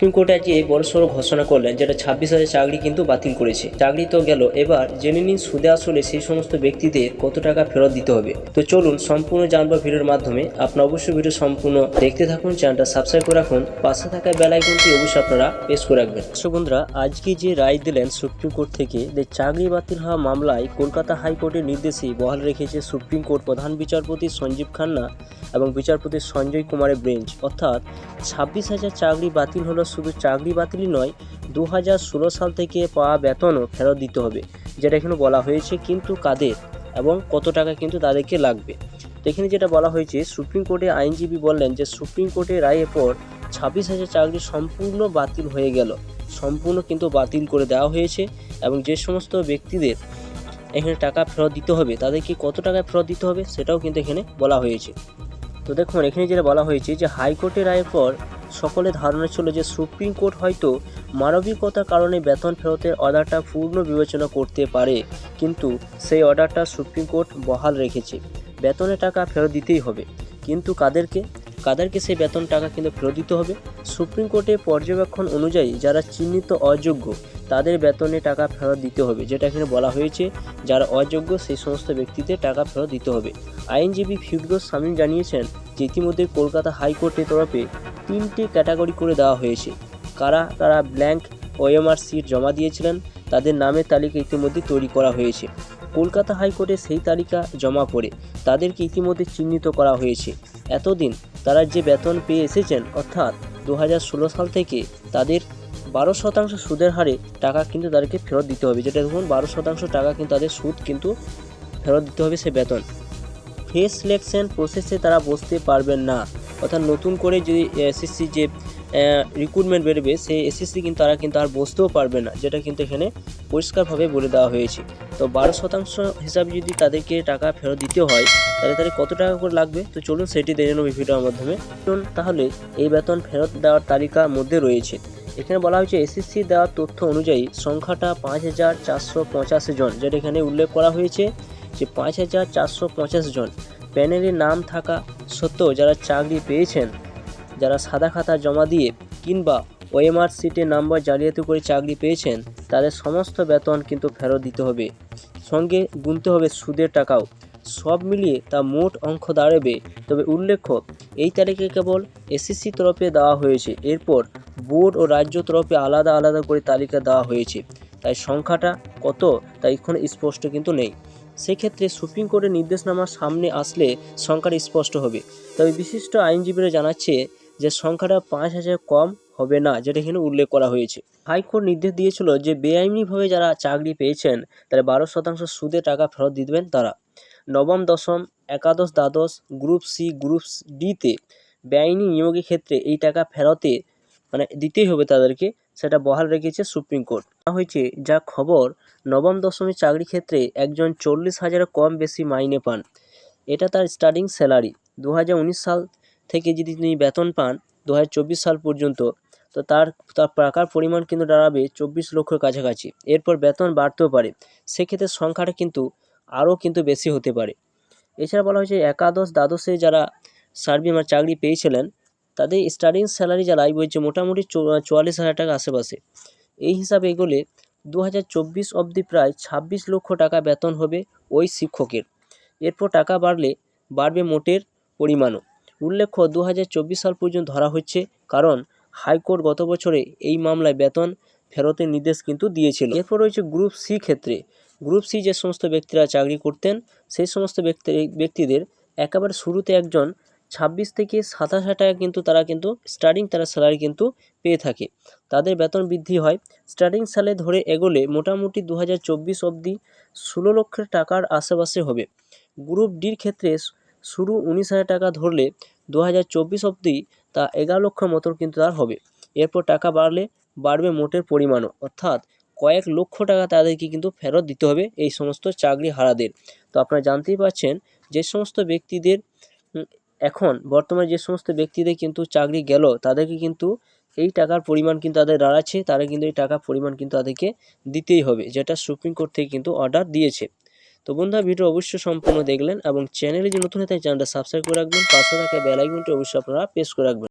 Supreme কোর্টে আজকে বড়সড় ঘোষণা করলেন যেটা ছাব্বিশ হাজার চাকরি কিন্তু বাতিল করেছে। চাকরি তো গেল, এবার জেনে নিন সুদে আসলে সেই সমস্ত ব্যক্তিদের কত টাকা ফেরত দিতে হবে। তো চলুন সম্পূর্ণ জানব ভিডিওর মাধ্যমে। আপনারা অবশ্যই ভিডিও সম্পূর্ণ দেখতে থাকুন, চ্যানেলটা সাবস্ক্রাইব করে রাখুন। পাশে থাকা বেল আইকনটি অবশ্যই আপনারা প্রেস করে রাখবেন। বন্ধুরা, আজকে যে রায় দিলেন সুপ্রিম কোর্ট থেকে যে চাকরি বাতিল হওয়া মামলায় কলকাতা হাইকোর্টের নির্দেশে বহাল রেখেছে সুপ্রিম কোর্ট প্রধান বিচারপতি সঞ্জীব খান্না এবং বিচারপতি সঞ্জয় কুমারের বেঞ্চ অর্থাৎ ছাব্বিশ হাজার চাকরি বাতিল হলো শুধু চাকরি বাতিলই নয় দু ষোলো সাল থেকে পাওয়া বেতনও ফেরত দিতে হবে, যেটা এখানে বলা হয়েছে কিন্তু কাদের এবং কত টাকা কিন্তু তাদেরকে লাগবে। এখানে যেটা বলা হয়েছে, সুপ্রিম কোর্টে আইনজীবী বললেন যে সুপ্রিম কোর্টের রায়ের পর ছাব্বিশ হাজার চাকরি সম্পূর্ণ বাতিল হয়ে গেল, সম্পূর্ণ কিন্তু বাতিল করে দেওয়া হয়েছে এবং যে সমস্ত ব্যক্তিদের এখানে টাকা ফেরত দিতে হবে, তাদেরকে কত টাকা ফেরত দিতে হবে সেটাও কিন্তু এখানে বলা হয়েছে। তো দেখুন, এখানে যেটা বলা হয়েছে যে হাইকোর্টের রায়ের পর সকলে ধারণা ছিল যে সুপ্রিম কোর্ট হয়তো মানবিকতার কারণে বেতন ফেরতের অর্ডারটা পূর্ণ বিবেচনা করতে পারে, কিন্তু সেই অর্ডারটা সুপ্রিম কোর্ট বহাল রেখেছে। বেতনের টাকা ফেরত দিতেই হবে। কিন্তু কাদেরকে? কাদেরকে সেই বেতন টাকা কিন্তু ফেরত দিতে হবে। সুপ্রিম কোর্টের পর্যবেক্ষণ অনুযায়ী যারা চিহ্নিত অযোগ্য, তাদের বেতনে টাকা ফেরত দিতে হবে, যেটা এখানে বলা হয়েছে। যারা অযোগ্য, সেই সমস্ত ব্যক্তিদের টাকা ফেরত দিতে হবে। আইনজীবী ফিরদোস শামীম জানিয়েছেন যে ইতিমধ্যে কলকাতা হাইকোর্টের তরফে তিনটি ক্যাটাগরি করে দেওয়া হয়েছে। কারা কারা ব্ল্যাঙ্ক ওএমআর সিট জমা দিয়েছিলেন, তাদের নামের তালিকা ইতিমধ্যে তৈরি করা হয়েছে। কলকাতা হাইকোর্টে সেই তালিকা জমা পড়ে তাদেরকে ইতিমধ্যে চিহ্নিত করা হয়েছে। এতদিন তারা যে বেতন পেয়ে এসেছেন, অর্থাৎ দু হাজার ষোলো সাল থেকে তাদের বারো শতাংশ সুদের হারে টাকা কিন্তু তাদেরকে ফেরত দিতে হবে। যেটা দেখুন, বারো শতাংশ টাকা কিন্তু তাদের সুদ কিন্তু ফেরত দিতে হবে সে বেতন। ফেস সিলেকশন প্রসেসে তারা বসতে পারবেন না। অর্থাৎ নতুন করে যদি এসএসসি যে রিক্রুটমেন্ট বেরোবে, সেই এসএসসি কিন্তু তারা কিন্তু আর বসতেও পারবে না, যেটা কিন্তু এখানে পরিষ্কারভাবে বলে দেওয়া হয়েছে। তো বারো শতাংশ হিসাবে যদি তাদেরকে টাকা ফেরত দিতে হয়, তাহলে তাদের কত টাকা করে লাগবে? তো চলুন সেটি দেখে নেব ভিডিওর মাধ্যমে। তাহলে এই বেতন ফেরত দেওয়ার তালিকার মধ্যে রয়েছে। এখানে বলা হয়েছে এসএসসি দেওয়ার তথ্য অনুযায়ী সংখ্যাটা পাঁচ হাজার চারশো পঁচাশি জন, যেটা এখানে উল্লেখ করা হয়েছে যে পাঁচ হাজার চারশো পঁচাশি জন। প্যানেলে নাম থাকা সত্ত্বেও যারা চাকরি পেয়েছেন যারা সাদা খাতা জমা দিয়ে কিংবা ওএমআর সিটে নাম্বার জালিয়াতি করে চাকরি পেয়েছেন, তাদের সমস্ত বেতন কিন্তু ফেরত দিতে হবে। সঙ্গে গুনতে হবে সুদের টাকাও। সব মিলিয়ে তা মোট অঙ্ক দাঁড়াবে। তবে উল্লেখ্য, এই তারিখে কেবল এসএসসি তরফে দেওয়া হয়েছে। এরপর বোর্ড ও রাজ্য তরফে আলাদা আলাদা করে তালিকা দেওয়া হয়েছে। তাই সংখ্যাটা কত, তা এখন স্পষ্ট কিন্তু নেই। সেক্ষেত্রে সুপ্রিম কোর্টের নির্দেশনামা সামনে আসলে সংখ্যাটা স্পষ্ট হবে। তবে বিশিষ্ট আইনজীবীরা জানাচ্ছে যে সংখ্যাটা পাঁচ হাজার কম হবে না, যেটা এখানে উল্লেখ করা হয়েছে। হাইকোর্ট নির্দেশ দিয়েছিল যে বেআইনিভাবে যারা চাকরি পেয়েছেন, তারা বারো শতাংশ সুদে টাকা ফেরত দিবেন তারা। নবম, দশম, একাদশ, দ্বাদশ, গ্রুপ সি, গ্রুপ ডিতে বেআইনি নিয়োগের ক্ষেত্রে এই টাকা ফেরতে মানে দিতেই হবে তাদেরকে, সেটা বহাল রেখেছে সুপ্রিম কোর্ট। হয়েছে, যা খবর, নবম, দশমী চাকরি ক্ষেত্রে একজন চল্লিশ হাজার কম বেশি মাইনে পান। এটা তার স্টার্টিং স্যালারি দু হাজার উনিশ সাল থেকে যদি তিনি বেতন পান দু হাজার চব্বিশ সাল পর্যন্ত, তো তার তার টাকার পরিমাণ কিন্তু দাঁড়াবে চব্বিশ লক্ষর কাছাকাছি। এরপর বেতন বাড়তেও পারে। সেক্ষেত্রে সংখ্যাটা কিন্তু আরও কিন্তু বেশি হতে পারে। এছাড়া বলা হয়েছে, একাদশ দ্বাদশে যারা সার্ভি মানে চাকরি পেয়েছিলেন, তাদের স্টার্টিং স্যালারি যা লাইভ হয়েছে মোটামুটি চুয়াল্লিশ হাজার টাকা আশেপাশে। এই হিসাবে এগোলে দু হাজার চব্বিশ অবধি প্রায় ছাব্বিশ লক্ষ টাকা বেতন হবে ওই শিক্ষকের। এরপর টাকা বাড়লে, বাড়বে মোটের পরিমাণও। উল্লেখ্য দু হাজার চব্বিশ সাল পর্যন্ত ধরা হচ্ছে কারণ হাইকোর্ট গত বছরে এই মামলায় বেতন ফেরতের নির্দেশ কিন্তু দিয়েছিল। এরপর রয়েছে গ্রুপ সি ক্ষেত্রে। গ্রুপ সি যে সমস্ত ব্যক্তিরা চাকরি করতেন, সেই সমস্ত ব্যক্তি, ব্যক্তিদের একেবারে শুরুতে একজন ছাব্বিশ থেকে সাতাশ হাজার টাকা কিন্তু তারা কিন্তু স্টার্টিং তারা স্যালারি কিন্তু পেয়ে থাকে। তাদের বেতন বৃদ্ধি হয়। স্টার্টিং স্যালারি ধরে এগোলে মোটামুটি দু হাজার চব্বিশ অবধি ষোলো লক্ষের টাকার আশেপাশে হবে। গ্রুপ ডির ক্ষেত্রে শুরু উনিশ হাজার টাকা ধরলে দু হাজার চব্বিশ অবধি তা এগারো লক্ষ মতো কিন্তু তার হবে। এরপর টাকা বাড়লে, বাড়বে মোটের পরিমাণও। অর্থাৎ কয়েক লক্ষ টাকা তাদেরকে কিন্তু ফেরত দিতে হবে এই সমস্ত চাকরি হারাদের। তো আপনারা জানতেই পারছেন যে সমস্ত ব্যক্তিদের এখন বর্তমানে যে সমস্ত ব্যক্তিদের কিন্তু চাকরি গেল, তাদেরকে কিন্তু এই টাকার পরিমাণ কিন্তু তাদের দাঁড়াচ্ছে, তারা কিন্তু এই টাকার পরিমাণ কিন্তু তাদেরকে দিতেই হবে, যেটা সুপ্রিম কোর্ট থেকে কিন্তু অর্ডার দিয়েছে। তো বন্ধুরা ভিডিও অবশ্যই সম্পূর্ণ দেখলেন এবং চ্যানেলে যে নতুন হয়ে থাকে চ্যানেলটা সাবস্ক্রাইব করে রাখবেন। পাশে থাকা বেল অবশ্যই আপনারা প্রেস করে রাখবেন।